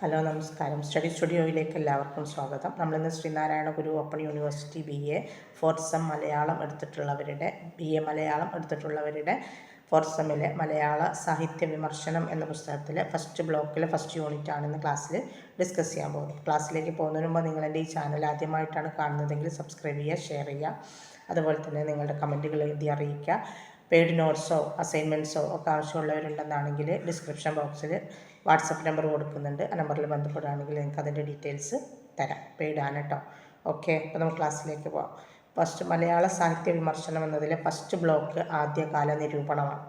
Hello നമസ്കാരം. Study സ്റ്റുഡിയോയിലേക്ക് എല്ലാവർക്കും സ്വാഗതം. നമ്മളിന്ന് Sreenarayana Guru open university B A fourth sem Malayalam എടുത്തിട്ടുള്ളവരുടെ B A Malayalam എടുത്തിട്ടുള്ളവരുടെ ഫോർത്ത് സെമ്മിലെ മലയാള സാഹിത്യ വിമർശനം എന്ന പുസ്തകത്തിലെ ഫസ്റ്റ് ബ്ലോക്കിലെ ഫസ്റ്റ് യൂണിറ്റ് ആണ് ഇന്ന് ക്ലാസ്സിൽ ഡിസ്കസ് ചെയ്യാൻ പോകുന്നത് ക്ലാസ്സിലേക്ക് പോകുന്നതിന് മുമ്പ് നിങ്ങൾ എന്റെ ഈ ചാനൽ ആദ്യമായിട്ടാണ് കാണുന്നതെങ്കിൽ സബ്സ്ക്രൈബ് ചെയ്യുക ഷെയർ ചെയ്യുക. അതുപോലെ തന്നെ നിങ്ങളുടെ കമന്റുകൾ എഴുതി അറിയിക്കുക. പെയ്ഡ് നോട്ട്സോ അസൈൻമെന്റ്സോ ഒക്കെ ആവശ്യമുള്ളവരുണ്ടെന്നാണെങ്കിൽ ഡിസ്ക്രിപ്ഷൻ ബോക്സിൽ വാട്സപ്പ് നമ്പർ കൊടുക്കുന്നുണ്ട്. ആ നമ്പറിൽ ബന്ധപ്പെടുകയാണെങ്കിൽ നിങ്ങൾക്ക് അതിന്റെ ഡീറ്റെയിൽസ് തരാം. പെയ്ഡാണ് കേട്ടോ. ഓക്കെ അപ്പോൾ നമുക്ക് ക്ലാസ്സിലേക്ക് പോവാം. ഫസ്റ്റ് മലയാള സാഹിത്യ വിമർശനം എന്നതിലെ ഫസ്റ്റ് ബ്ലോക്ക് ആദ്യകാല നിരൂപണമാണ്.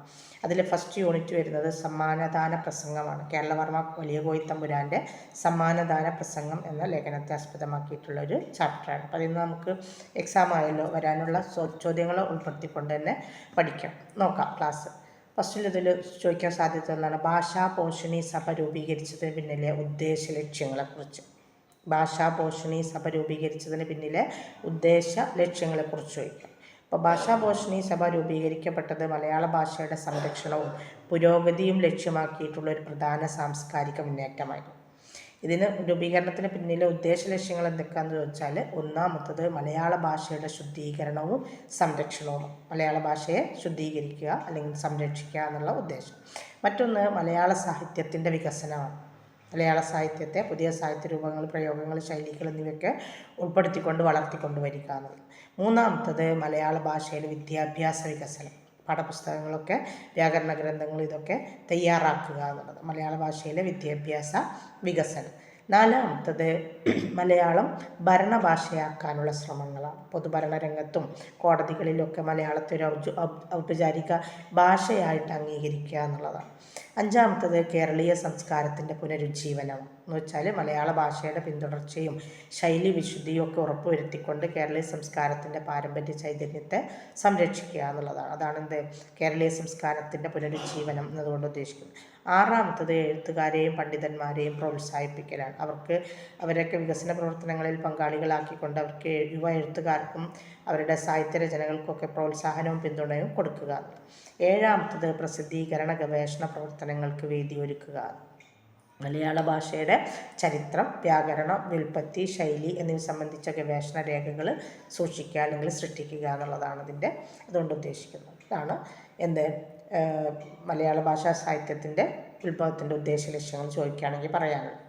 അതിൽ ഫസ്റ്റ് യൂണിറ്റ് വരുന്നത് സമ്മാനദാന പ്രസംഗമാണ്. കേരളവർമ്മ വലിയ കോയിത്തമ്പുരാന്റെ സമ്മാനദാന പ്രസംഗം എന്ന ലേഖനത്തെ ആസ്പദമാക്കിയിട്ടുള്ള ഒരു ചാപ്റ്ററാണ് അപ്പോൾ അതിൽ നിന്ന് നമുക്ക് എക്സാം ആയല്ലോ വരാനുള്ള ചോദ്യങ്ങൾ ഉൾപ്പെടുത്തിക്കൊണ്ട് തന്നെ പഠിക്കാം. നോക്കാം ക്ലാസ് ഫസ്റ്റിൽ ഇതിൽ ചോദിക്കാൻ സാധ്യത എന്നാണ് ഭാഷാ പോഷണി സഭ രൂപീകരിച്ചതിന് പിന്നിലെ ഉദ്ദേശ ലക്ഷ്യങ്ങളെക്കുറിച്ച്. ഭാഷാ പോഷണി സഭ രൂപീകരിച്ചതിന് പിന്നിലെ ഉദ്ദേശ ലക്ഷ്യങ്ങളെക്കുറിച്ച് ചോദിക്കാം. അപ്പോൾ ഭാഷാ പോഷണി സഭ രൂപീകരിക്കപ്പെട്ടത് മലയാള ഭാഷയുടെ സംരക്ഷണവും പുരോഗതിയും ലക്ഷ്യമാക്കിയിട്ടുള്ള ഒരു പ്രധാന സാംസ്കാരിക മുന്നേറ്റമായിരുന്നു. ഇതിന് രൂപീകരണത്തിന് പിന്നിലെ ഉദ്ദേശ ലക്ഷ്യങ്ങൾ എന്തൊക്കെയാണെന്ന് ചോദിച്ചാൽ ഒന്നാമത്തത് മലയാള ഭാഷയുടെ ശുദ്ധീകരണവും സംരക്ഷണവും. മലയാള ഭാഷയെ ശുദ്ധീകരിക്കുക അല്ലെങ്കിൽ സംരക്ഷിക്കുക എന്നുള്ള ഉദ്ദേശം. മറ്റൊന്ന് മലയാള സാഹിത്യത്തിന്റെ വികസനമാണ്. മലയാള സാഹിത്യത്തെ പുതിയ സാഹിത്യ രൂപങ്ങൾ പ്രയോഗങ്ങൾ ശൈലികൾ എന്നിവയൊക്കെ ഉൾപ്പെടുത്തിക്കൊണ്ട് വളർത്തിക്കൊണ്ട് വരിക എന്നുള്ളത്. മൂന്നാമത്തത് മലയാള ഭാഷയിലെ വിദ്യാഭ്യാസ വികസനം. പാഠപുസ്തകങ്ങളൊക്കെ വ്യാകരണ ഗ്രന്ഥങ്ങൾ ഇതൊക്കെ തയ്യാറാക്കുക എന്നുള്ളത്. മലയാള ഭാഷയിലെ വിദ്യാഭ്യാസ വികസനം. നാലാമത്തത് മലയാളം ഭരണഭാഷയാക്കാനുള്ള ശ്രമങ്ങളാണ്. പൊതുഭരണ രംഗത്തും കോടതികളിലൊക്കെ മലയാളത്തെ ഒരു ഔപചാരിക ഭാഷയായിട്ട് അംഗീകരിക്കുക എന്നുള്ളതാണ്. അഞ്ചാമത്തത് കേരളീയ സംസ്കാരത്തിന്റെ പുനരുജ്ജീവനം. എന്ന് വെച്ചാൽ മലയാള ഭാഷയുടെ പിന്തുടർച്ചയും ശൈലി വിശുദ്ധിയും ഒക്കെ ഉറപ്പുവരുത്തിക്കൊണ്ട് കേരളീയ സംസ്കാരത്തിന്റെ പാരമ്പര്യ ചൈതന്യത്തെ സംരക്ഷിക്കുക എന്നുള്ളതാണ്. അതാണ് എന്ത്? കേരളീയ സംസ്കാരത്തിന്റെ പുനരുജ്ജീവനം എന്നതുകൊണ്ട് ഉദ്ദേശിക്കുന്നത്. ആറാമത്തത് എഴുത്തുകാരെയും പണ്ഡിതന്മാരെയും പ്രോത്സാഹിപ്പിക്കലാണ്. അവർക്ക് അവരൊക്കെ വികസന പ്രവർത്തനങ്ങളിൽ പങ്കാളികളാക്കിക്കൊണ്ട് അവർക്ക് യുവ എഴുത്തുകാർക്കും അവരുടെ സാഹിത്യ രചനകൾക്കൊക്കെ പ്രോത്സാഹനവും പിന്തുണയും കൊടുക്കുക. ഏഴാമത്തത് പ്രസിദ്ധീകരണ ഗവേഷണ പ്രവർത്തനങ്ങൾക്ക് വേദി ഒരുക്കുക. മലയാള ഭാഷയുടെ ചരിത്രം വ്യാകരണം വ്യുൽപ്പത്തി ശൈലി എന്നിവ സംബന്ധിച്ച ഗവേഷണ രേഖകൾ സൂക്ഷിക്കുക അല്ലെങ്കിൽ സൃഷ്ടിക്കുക എന്നുള്ളതാണ് ഇതിന്റെ അതുകൊണ്ട് ഉദ്ദേശിക്കുന്നത്. ഇതാണ് എന്ത് മലയാള ഭാഷാ സാഹിത്യത്തിന്റെ ഉത്ഭവത്തിന്റെ ഉദ്ദേശ ലക്ഷ്യങ്ങൾ ചോദിക്കുകയാണെങ്കിൽ പറയാനുള്ളത്.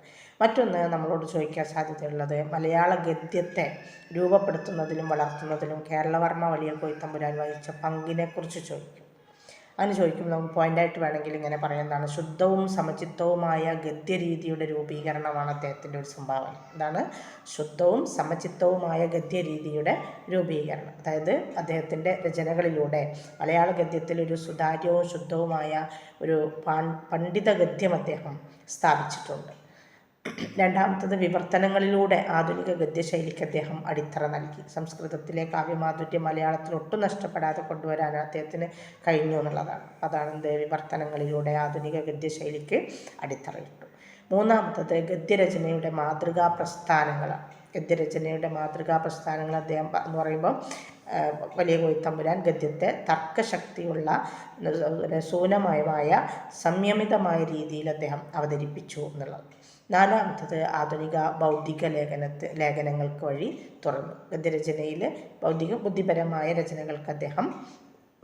മറ്റൊന്ന് നമ്മളോട് ചോദിക്കാൻ സാധ്യതയുള്ളത് മലയാള ഗദ്യത്തെ രൂപപ്പെടുത്തുന്നതിലും വളർത്തുന്നതിലും കേരളവർമ്മ വലിയ കോയിത്തമ്പുരാൻ വഹിച്ച പങ്കിനെക്കുറിച്ച് ചോദിക്കും. അങ്ങനെ ചോദിക്കുമ്പോൾ നമുക്ക് പോയിന്റായിട്ട് വേണമെങ്കിൽ ഇങ്ങനെ പറയുന്നതാണ് ശുദ്ധവും സമചിത്തവുമായ ഗദ്യരീതിയുടെ രൂപീകരണമാണ് അദ്ദേഹത്തിന്റെ ഒരു സംഭാവന. എന്താണ്? ശുദ്ധവും സമചിത്തവുമായ ഗദ്യരീതിയുടെ രൂപീകരണം. അതായത് അദ്ദേഹത്തിന്റെ രചനകളിലൂടെ മലയാള ഗദ്യത്തിൽ ഒരു സുതാര്യവും ശുദ്ധവുമായ ഒരു പണ്ഡിത ഗദ്യം അദ്ദേഹം സ്ഥാപിച്ചിട്ടുണ്ട്. രണ്ടാമത്തത് വിവർത്തനങ്ങളിലൂടെ ആധുനിക ഗദ്യശൈലിക്ക് അദ്ദേഹം അടിത്തറ നൽകി. സംസ്കൃതത്തിലെ കാവ്യമാധുര്യം മലയാളത്തിൽ ഒട്ടും നഷ്ടപ്പെടാതെ കൊണ്ടുവരാൻ അദ്ദേഹത്തിന് കഴിഞ്ഞു എന്നുള്ളതാണ്. അതാണ് എന്ത് വിവർത്തനങ്ങളിലൂടെ ആധുനിക ഗദ്യശൈലിക്ക് അടിത്തറയിട്ടു. മൂന്നാമത്തത് ഗദ്യരചനയുടെ മാതൃകാ പ്രസ്ഥാനങ്ങളാണ് ഗദ്യരചനയുടെ മാതൃകാ പ്രസ്ഥാനങ്ങൾ അദ്ദേഹം എന്ന് പറയുമ്പോൾ വലിയ കോയിത്തമ്പുരാൻ ഗദ്യത്തെ തർക്കശക്തിയുള്ള സൂനമയമായ സംയമിതമായ രീതിയിൽ അദ്ദേഹം അവതരിപ്പിച്ചു എന്നുള്ളത്. നാലാമത്തത് ആധുനിക ബൗദ്ധിക ലേഖനത്ത് ലേഖനങ്ങൾക്ക് വഴി തുറന്നു. ഗദ്യരചനയിൽ ബൗദ്ധിക ബുദ്ധിപരമായ രചനകൾക്ക് അദ്ദേഹം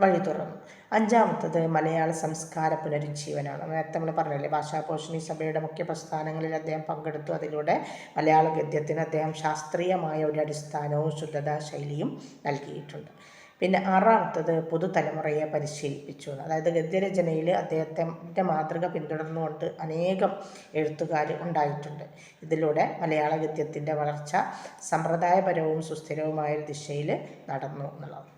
വഴി തുറന്നു. അഞ്ചാമത്തത് മലയാള സംസ്കാര പുനരുജ്ജീവനമാണ് നേരത്തെ നമ്മൾ പറഞ്ഞില്ലേ ഭാഷാപോഷണി സഭയുടെ മുഖ്യ പ്രസ്ഥാനങ്ങളിൽ അദ്ദേഹം പങ്കെടുത്തു. അതിലൂടെ മലയാള ഗദ്യത്തിന് അദ്ദേഹം ശാസ്ത്രീയമായ ഒരു അടിസ്ഥാനവും ശുദ്ധതാ ശൈലിയും നൽകിയിട്ടുണ്ട്. പിന്നെ ആറാമത്തത് പുതുതലമുറയെ പരിശീലിപ്പിച്ചു അതായത് ഗദ്യരചനയിൽ അദ്ദേഹത്തിന്റെ മാതൃക പിന്തുടർന്നുകൊണ്ട് അനേകം എഴുത്തുകാർ ഉണ്ടായിട്ടുണ്ട്. ഇതിലൂടെ മലയാള ഗദ്യത്തിന്റെ വളർച്ച സമ്പ്രദായപരവും സുസ്ഥിരവുമായ ദിശയിൽ നടന്നു എന്നുള്ളത്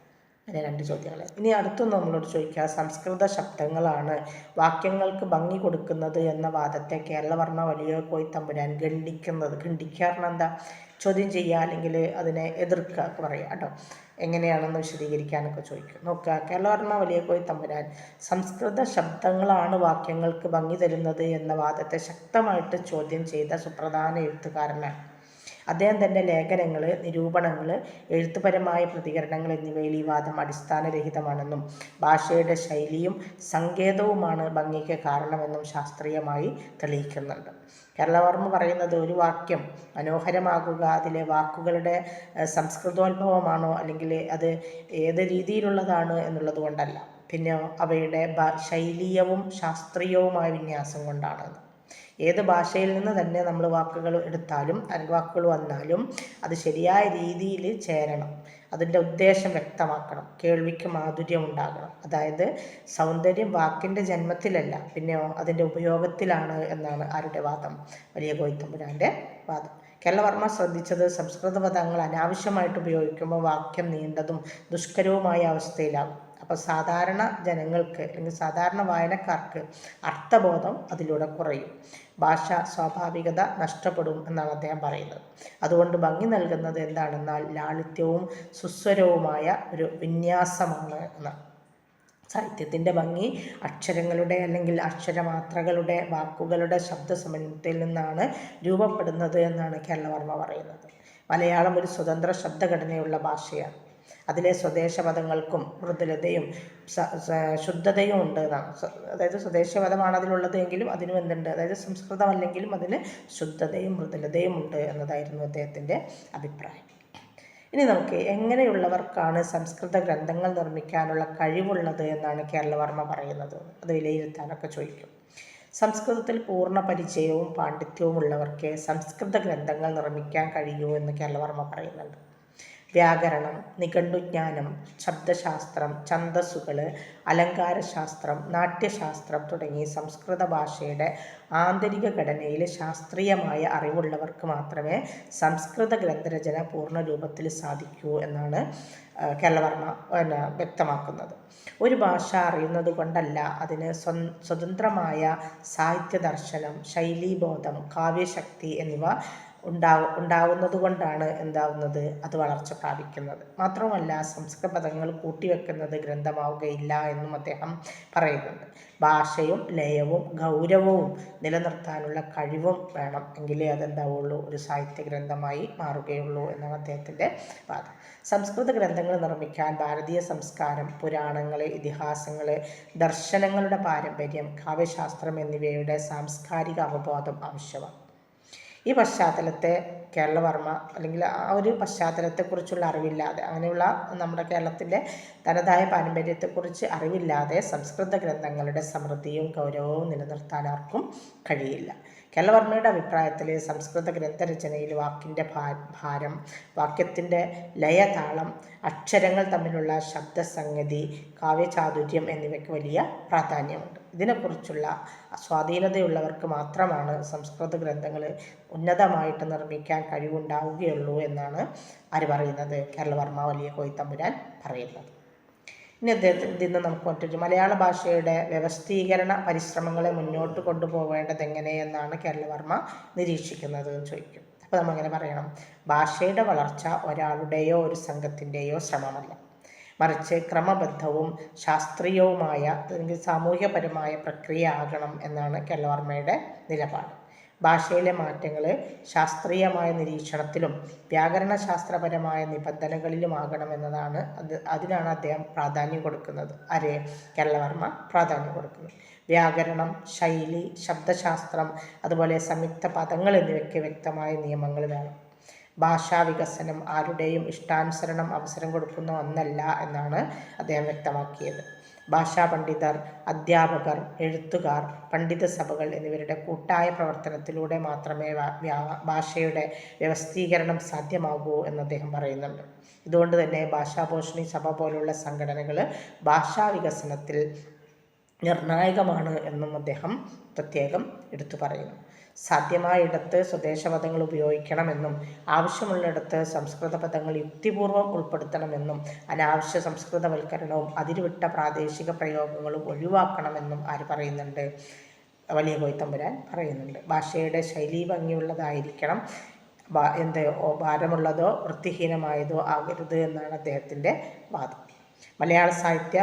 അങ്ങനെ രണ്ട് ചോദ്യങ്ങൾ ഇനി അടുത്തൊന്ന് നമ്മളോട് ചോദിക്കുക. സംസ്കൃത ശബ്ദങ്ങളാണ് വാക്യങ്ങൾക്ക് ഭംഗി കൊടുക്കുന്നത് എന്ന വാദത്തെ കേരളവർമ്മ വലിയ പോയി തമ്പുരാൻ ഖണ്ഡിക്കുന്നത്. ഖണ്ഡിക്കാറിന് എന്താ ചോദ്യം ചെയ്യുക അല്ലെങ്കിൽ അതിനെ എതിർക്കുക പറയുക കേട്ടോ. എങ്ങനെയാണെന്ന് വിശദീകരിക്കാനൊക്കെ ചോദിക്കും നോക്കുക. കേരളവർമ്മ വലിയ പോയി തമ്പുരാൻ സംസ്കൃത ശബ്ദങ്ങളാണ് വാക്യങ്ങൾക്ക് ഭംഗി തരുന്നത് എന്ന വാദത്തെ ശക്തമായിട്ട് ചോദ്യം ചെയ്ത സുപ്രധാന എഴുത്തുകാരനാണ്. അദ്ദേഹം തന്റെ ലേഖനങ്ങൾ നിരൂപണങ്ങൾ എഴുത്തുപരമായ പ്രതികരണങ്ങൾ എന്നിവയിൽ ഈ വാദം അടിസ്ഥാനരഹിതമാണെന്നും ഭാഷയുടെ ശൈലിയും സങ്കേതവുമാണ് ഭംഗിക്ക് കാരണമെന്നും ശാസ്ത്രീയമായി തെളിയിക്കുന്നുണ്ട്. കേരളവർമ്മ പറയുന്നത് ഒരു വാക്യം മനോഹരമാകുക അതിലെ വാക്കുകളുടെ സംസ്കൃതോത്ഭവമാണോ അല്ലെങ്കിൽ അത് ഏത് രീതിയിലുള്ളതാണ് എന്നുള്ളത് കൊണ്ടല്ല പിന്നെ അവയുടെ ശൈലീയവും ശാസ്ത്രീയവുമായ വിന്യാസം കൊണ്ടാണ് ഏത് ഭാഷയിൽ നിന്ന് തന്നെ നമ്മൾ വാക്കുകൾ എടുത്താലും വാക്കുകൾ വന്നാലും അത് ശരിയായ രീതിയിൽ ചേരണം. അതിന്റെ ഉദ്ദേശം വ്യക്തമാക്കണം. കേൾവിക്ക് മാധുര്യം ഉണ്ടാകണം. അതായത് സൗന്ദര്യം വാക്കിന്റെ ജന്മത്തിലല്ല പിന്നെയോ അതിന്റെ ഉപയോഗത്തിലാണ് എന്നാണ് ആരുടെ വാദം? വലിയ കോയിത്തമ്പുരാന്റെ വാദം. കേരളവർമ്മ ശ്രദ്ധിച്ചത് സംസ്കൃത പദങ്ങൾ അനാവശ്യമായിട്ട് ഉപയോഗിക്കുമ്പോൾ വാക്യം നീണ്ടതും ദുഷ്കരവുമായ അവസ്ഥയിലാകും. അപ്പോൾ സാധാരണ ജനങ്ങൾക്ക് അല്ലെങ്കിൽ സാധാരണ വായനക്കാർക്ക് അർത്ഥബോധം അതിലൂടെ കുറയും. ഭാഷ സ്വാഭാവികത നഷ്ടപ്പെടും എന്നാണ് അദ്ദേഹം പറയുന്നത്. അതുകൊണ്ട് ഭംഗി നൽകുന്നത് എന്താണെന്നാൽ ലാളിത്യവും സുസ്വരവുമായ ഒരു വിന്യാസമാണ് എന്ന്. സാഹിത്യത്തിന്റെ ഭംഗി അക്ഷരങ്ങളുടെ അല്ലെങ്കിൽ അക്ഷരമാത്രകളുടെ വാക്കുകളുടെ ശബ്ദസമന്വയത്തിൽ നിന്നാണ് രൂപപ്പെടുന്നത് എന്നാണ് കേരളവർമ്മ പറയുന്നത്. മലയാളം ഒരു സ്വതന്ത്ര ശബ്ദഘടനയുള്ള ഭാഷയാണ്. അതിലെ സ്വദേശമതങ്ങൾക്കും മൃദുലതയും ശുദ്ധതയും ഉണ്ട് എന്നാണ്. അതായത് സ്വദേശമതമാണ് അതിലുള്ളത് എങ്കിലും അതിനും എന്തുണ്ട്? അതായത് സംസ്കൃതമല്ലെങ്കിലും അതിന് ശുദ്ധതയും മൃദുലതയും ഉണ്ട് എന്നതായിരുന്നു അദ്ദേഹത്തിന്റെ അഭിപ്രായം. ഇനി നമുക്ക് എങ്ങനെയുള്ളവർക്കാണ് സംസ്കൃത ഗ്രന്ഥങ്ങൾ നിർമ്മിക്കാനുള്ള കഴിവുള്ളത് എന്നാണ് കേരളവർമ്മ പറയുന്നത്. അത് വിലയിരുത്താനൊക്കെ ചോദിക്കും. സംസ്കൃതത്തിൽ പൂർണ പരിചയവും പാണ്ഡിത്യവും ഉള്ളവർക്ക് സംസ്കൃത ഗ്രന്ഥങ്ങൾ നിർമ്മിക്കാൻ കഴിയൂ എന്ന് കേരളവർമ്മ പറയുന്നുണ്ട്. വ്യാകരണം നിഘണ്ടുജ്ഞാനം ശബ്ദശാസ്ത്രം ഛന്ദസ്സുകൾ അലങ്കാരശാസ്ത്രം നാട്യശാസ്ത്രം തുടങ്ങി സംസ്കൃത ഭാഷയുടെ ആന്തരിക ഘടനയിൽ ശാസ്ത്രീയമായ അറിവുള്ളവർക്ക് മാത്രമേ സംസ്കൃത ഗ്രന്ഥരചന പൂർണ രൂപത്തിൽ സാധിക്കൂ എന്നാണ് കേരളവർമ്മ പിന്നെ വ്യക്തമാക്കുന്നത്. ഒരു ഭാഷ അറിയുന്നത് കൊണ്ടല്ല അതിന് സ്വ സ്വതന്ത്രമായ സാഹിത്യ ദർശനം ശൈലീബോധം കാവ്യശക്തി എന്നിവ ഉണ്ടാവും ഉണ്ടാവുന്നത് കൊണ്ടാണ് എന്താവുന്നത്? അത് വളർച്ച പ്രാപിക്കുന്നത്. മാത്രമല്ല സംസ്കൃത പദങ്ങൾ കൂട്ടിവെക്കുന്നത് ഗ്രന്ഥമാവുകയില്ല എന്നും അദ്ദേഹം പറയുന്നുണ്ട്. ഭാഷയും ലയവും ഗൗരവവും നിലനിർത്താനുള്ള കഴിവും വേണം എങ്കിലേ അതെന്താവുള്ളൂ? ഒരു സാഹിത്യ ഗ്രന്ഥമായി മാറുകയുള്ളൂ എന്നാണ് അദ്ദേഹത്തിന്റെ വാദം. സംസ്കൃത ഗ്രന്ഥങ്ങൾ നിർമ്മിക്കാൻ ഭാരതീയ സംസ്കാരം പുരാണങ്ങളെ ഇതിഹാസങ്ങൾ ദർശനങ്ങളുടെ പാരമ്പര്യം കാവ്യശാസ്ത്രം എന്നിവയുടെ സാംസ്കാരിക അവബോധം ആവശ്യമാണ്. ഈ പശ്ചാത്തലത്തെ കേരളവർമ്മ അല്ലെങ്കിൽ ആ ഒരു പശ്ചാത്തലത്തെക്കുറിച്ചുള്ള അറിവില്ലാതെ അങ്ങനെയുള്ള നമ്മുടെ കേരളത്തിന്റെ തനതായ പാരമ്പര്യത്തെക്കുറിച്ച് അറിവില്ലാതെ സംസ്കൃത ഗ്രന്ഥങ്ങളുടെ സമൃദ്ധിയും ഗൗരവവും നിലനിർത്താൻ ആർക്കും കഴിയില്ല. കേരളവർമ്മയുടെ അഭിപ്രായത്തിൽ സംസ്കൃത ഗ്രന്ഥരചനയിൽ വാക്കിന്റെ ഭാരം വാക്യത്തിന്റെ ലയതാളം അക്ഷരങ്ങൾ തമ്മിലുള്ള ശബ്ദസംഗതി കാവ്യചാതുര്യം എന്നിവയ്ക്ക് വലിയ പ്രാധാന്യമുണ്ട്. ഇതിനെക്കുറിച്ചുള്ള സ്വാധീനതയുള്ളവർക്ക് മാത്രമാണ് സംസ്കൃത ഗ്രന്ഥങ്ങൾ ഉന്നതമായിട്ട് നിർമ്മിക്കാൻ കഴിവുണ്ടാവുകയുള്ളൂ എന്നാണ് ആര് പറയുന്നത്? കേരളവർമ്മ വലിയ കോയിത്തമ്പുരാൻ പറയുന്നത്. ഇനി അദ്ദേഹത്തിൽ നിന്ന് നമുക്ക് മറ്റൊരു മലയാള ഭാഷയുടെ വ്യവസ്ഥീകരണ പരിശ്രമങ്ങളെ മുന്നോട്ട് കൊണ്ടുപോകേണ്ടത് എങ്ങനെയെന്നാണ് കേരളവർമ്മ നിരീക്ഷിക്കുന്നത് എന്ന് ചോദിക്കും. അപ്പോൾ നമ്മളിങ്ങനെ പറയണം. ഭാഷയുടെ വളർച്ച ഒരാളുടെയോ ഒരു സംഘത്തിന്റെയോ ശ്രമമല്ല. മറിച്ച് ക്രമബദ്ധവും ശാസ്ത്രീയവുമായ അല്ലെങ്കിൽ സാമൂഹ്യപരമായ പ്രക്രിയ ആകണം എന്നാണ് കേരളവർമ്മയുടെ നിലപാട്. ഭാഷയിലെ മാറ്റങ്ങൾ ശാസ്ത്രീയമായ നിരീക്ഷണത്തിലും വ്യാകരണശാസ്ത്രപരമായ നിബന്ധനകളിലുമാകണമെന്നതാണ് അത് അതിനാണ് അദ്ദേഹം പ്രാധാന്യം കൊടുക്കുന്നത്. അരേ കേരളവർമ്മ പ്രാധാന്യം കൊടുക്കുന്നത് വ്യാകരണം ശൈലി ശബ്ദശാസ്ത്രം അതുപോലെ സംയുക്ത പദങ്ങൾ എന്നിവയ്ക്ക് വ്യക്തമായ നിയമങ്ങൾ വേണം. ഭാഷാ വികസനം ആരുടെയും ഇഷ്ടാനുസരണം അവസരം കൊടുക്കുന്ന ഒന്നല്ല എന്നാണ് അദ്ദേഹം വ്യക്തമാക്കിയത്. ഭാഷാ പണ്ഡിതർ അധ്യാപകർ എഴുത്തുകാർ പണ്ഡിത സഭകൾ എന്നിവരുടെ കൂട്ടായ പ്രവർത്തനത്തിലൂടെ മാത്രമേ ഭാഷയുടെ വ്യവസ്ഥീകരണം സാധ്യമാകൂ എന്ന് അദ്ദേഹം പറയുന്നുണ്ട്. ഇതുകൊണ്ട് തന്നെ ഭാഷാഭൂഷണി സഭ പോലുള്ള സംഘടനകൾ ഭാഷാ വികസനത്തിൽ നിർണായകമാണ് എന്നും അദ്ദേഹം പ്രത്യേകം എടുത്തു പറയുന്നു. സാധ്യമായിടത്ത് സ്വദേശ പദങ്ങൾ ഉപയോഗിക്കണമെന്നും ആവശ്യമുള്ളിടത്ത് സംസ്കൃത പദങ്ങൾ യുക്തിപൂർവം ഉൾപ്പെടുത്തണമെന്നും അനാവശ്യ സംസ്കൃതവൽക്കരണവും അതിരുവിട്ട പ്രാദേശിക പ്രയോഗങ്ങളും ഒഴിവാക്കണമെന്നും ആര് പറയുന്നുണ്ട്? വലിയ കൊയ്ത്തമ്പുരാൻ പറയുന്നുണ്ട്. ഭാഷയുടെ ശൈലി ഭംഗിയുള്ളതായിരിക്കണം. എന്ത് ഭാരമുള്ളതോ വൃത്തിഹീനമായതോ ആകരുത് എന്നാണ് അദ്ദേഹത്തിന്റെ വാദം. മലയാള സാഹിത്യ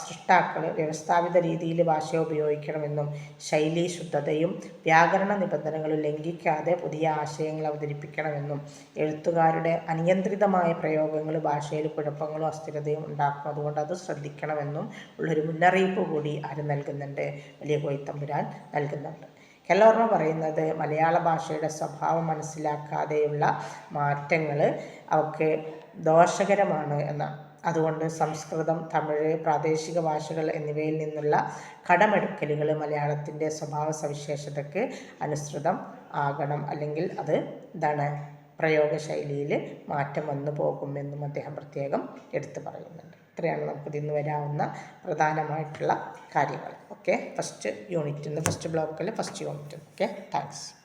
സൃഷ്ടാക്കൾ വ്യവസ്ഥാപിത രീതിയിൽ ഭാഷ ഉപയോഗിക്കണമെന്നും ശൈലി ശുദ്ധതയും വ്യാകരണ നിബന്ധനകളും ലംഘിക്കാതെ പുതിയ ആശയങ്ങൾ അവതരിപ്പിക്കണമെന്നും എഴുത്തുകാരുടെ അനിയന്ത്രിതമായ പ്രയോഗങ്ങൾ ഭാഷയിൽ കുഴപ്പങ്ങളും അസ്ഥിരതയും ഉണ്ടാക്കും അതുകൊണ്ട് അത് ശ്രദ്ധിക്കണമെന്നും ഉള്ളൊരു മുന്നറിയിപ്പ് കൂടി ആര് നൽകുന്നുണ്ട്? വലിയ കോയിത്തമ്പുരാൻ നൽകുന്നുണ്ട്. കെല്ലോർമ്മ പറയുന്നത് മലയാള ഭാഷയുടെ സ്വഭാവം മനസ്സിലാക്കാതെയുള്ള മാറ്റങ്ങൾ അവക്ക് ദോഷകരമാണ് എന്നാണ്. അതുകൊണ്ട് സംസ്കൃതം തമിഴ് പ്രാദേശിക ഭാഷകൾ എന്നിവയിൽ നിന്നുള്ള കടമെടുക്കലുകൾ മലയാളത്തിന്റെ സ്വഭാവ സവിശേഷതയ്ക്ക് അനുസൃതം ആകണം അല്ലെങ്കിൽ അത് എന്താണ് പ്രയോഗശൈലിയിൽ മാറ്റം വന്നു പോകുമെന്നും അദ്ദേഹം പ്രത്യേകം എടുത്തു പറയുന്നുണ്ട്. ഇത്രയാണ് നമുക്ക് ഇതിന്ന് വരാവുന്ന പ്രധാനമായിട്ടുള്ള കാര്യങ്ങൾ. ഓക്കെ? ഫസ്റ്റ് യൂണിറ്റിൽ നിന്ന് ഫസ്റ്റ് ബ്ലോക്കിൽ ഫസ്റ്റ് യൂണിറ്റ്. ഓക്കെ? താങ്ക്സ്.